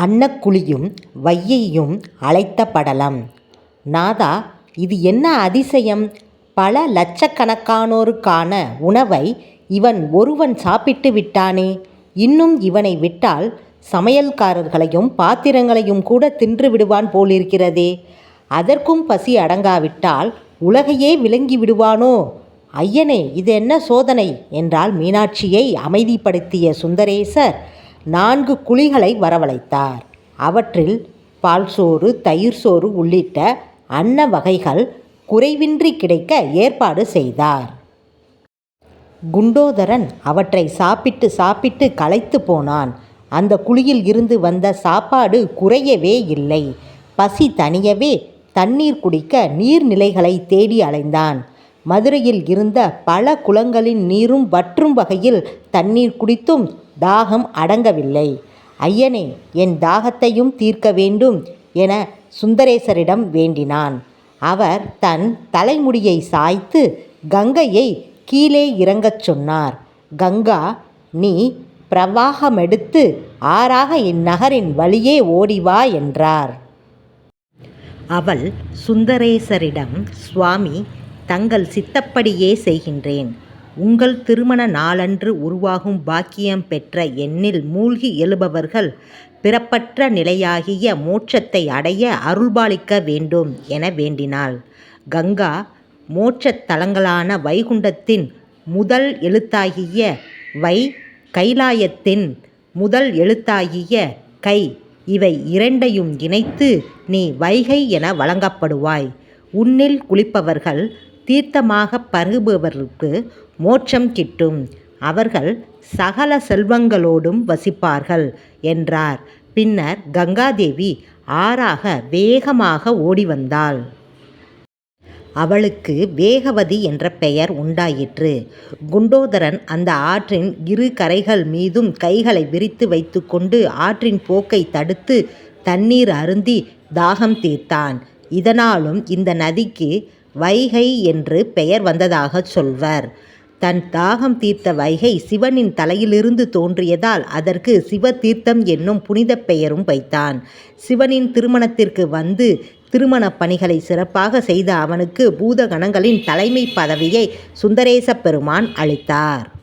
அன்னக்குழியும் வையையும் அழைத்த படலம் நாதா இது என்ன அதிசயம்? பல லட்சக்கணக்கானோருக்கான உணவை இவன் ஒருவன் சாப்பிட்டு விட்டானே. இன்னும் இவனை விட்டால் சமையல்காரர்களையும் பாத்திரங்களையும் கூட தின்று விடுவான் போலிருக்கிறதே. அதற்கும் பசி அடங்காவிட்டால் உலகையே விழுங்கி விடுவானோ? ஐயனே இது என்ன சோதனை? என்றால் மீனாட்சியை அமைதிப்படுத்திய சுந்தரேசர். நான்கு குழிகளை வரவழைத்தார். அவற்றில் பால் சோறு தயிர் சோறு உள்ளிட்ட அன்ன வகைகள் குறைவின்றி கிடைக்க ஏற்பாடு செய்தார். குண்டோதரன் அவற்றை சாப்பிட்டு சாப்பிட்டு களைத்து போனான். அந்த குழியில் இருந்து வந்த சாப்பாடு குறையவே இல்லை. பசி தனியவே தண்ணீர் குடிக்க நீர்நிலைகளை தேடி அலைந்தான். மதுரையில் இருந்த பல குளங்களின் நீரும் வற்றும் வகையில் தண்ணீர் குடித்தும் தாகம் அடங்கவில்லை. ஐயனே என் தாகத்தையும் தீர்க்க வேண்டும் என சுந்தரேசரிடம் வேண்டினான். அவர் தன் தலைமுடியை சாய்த்து கங்கையை கீழே இறங்கச் சொன்னார். கங்கா நீ பிரவாகமெடுத்து ஆறாக இந்நகரின் வழியே ஓடிவா என்றார். அவள் சுந்தரேசரிடம் சுவாமி தங்கள் சித்தப்படியே செய்கின்றேன். உங்கள் திருமண நாளன்று உருவாகும் பாக்கியம் பெற்ற எண்ணில் மூழ்கி எழுபவர்கள் பிறப்பற்ற நிலையாகிய மோட்சத்தை அடைய அருள்பாலிக்க வேண்டும் என வேண்டினாள். கங்கா மோட்சத் தலங்களான வைகுண்டத்தின் முதல் எழுத்தாகிய வை கைலாயத்தின் முதல் எழுத்தாகிய கை இவை இரண்டையும் இணைத்து நீ வைகை என வழங்கப்படுவாய். உன்னில் குளிப்பவர்கள் தீர்த்தமாக பருகுபவர்களுக்கு மோட்சம் கிட்டும். அவர்கள் சகல செல்வங்களோடும் வசிப்பார்கள் என்றார். பின்னர் கங்காதேவி ஆறாக வேகமாக ஓடி வந்தாள் அவளுக்கு வேகவதி என்ற பெயர் உண்டாயிற்று. குண்டோதரன் அந்த ஆற்றின் இரு கரைகள் மீதும் கைகளை விரித்து வைத்துக்கொண்டு ஆற்றின் போக்கை தடுத்து தண்ணீர் அருந்தி தாகம் தீர்த்தான். இதனாலும் இந்த நதிக்கு வைகை என்று பெயர் வந்ததாகச் சொல்வர். தன் தாகம் தீர்த்த வைகை சிவனின் தலையிலிருந்து தோன்றியதால் அதற்கு சிவதீர்த்தம் என்னும் புனித பெயரும் வைத்தான். சிவனின் திருமணத்திற்கு வந்து திருமணப் பணிகளை சிறப்பாக செய்த அவனுக்கு பூதகணங்களின் தலைமை பதவியை சுந்தரேச பெருமான் அளித்தார்.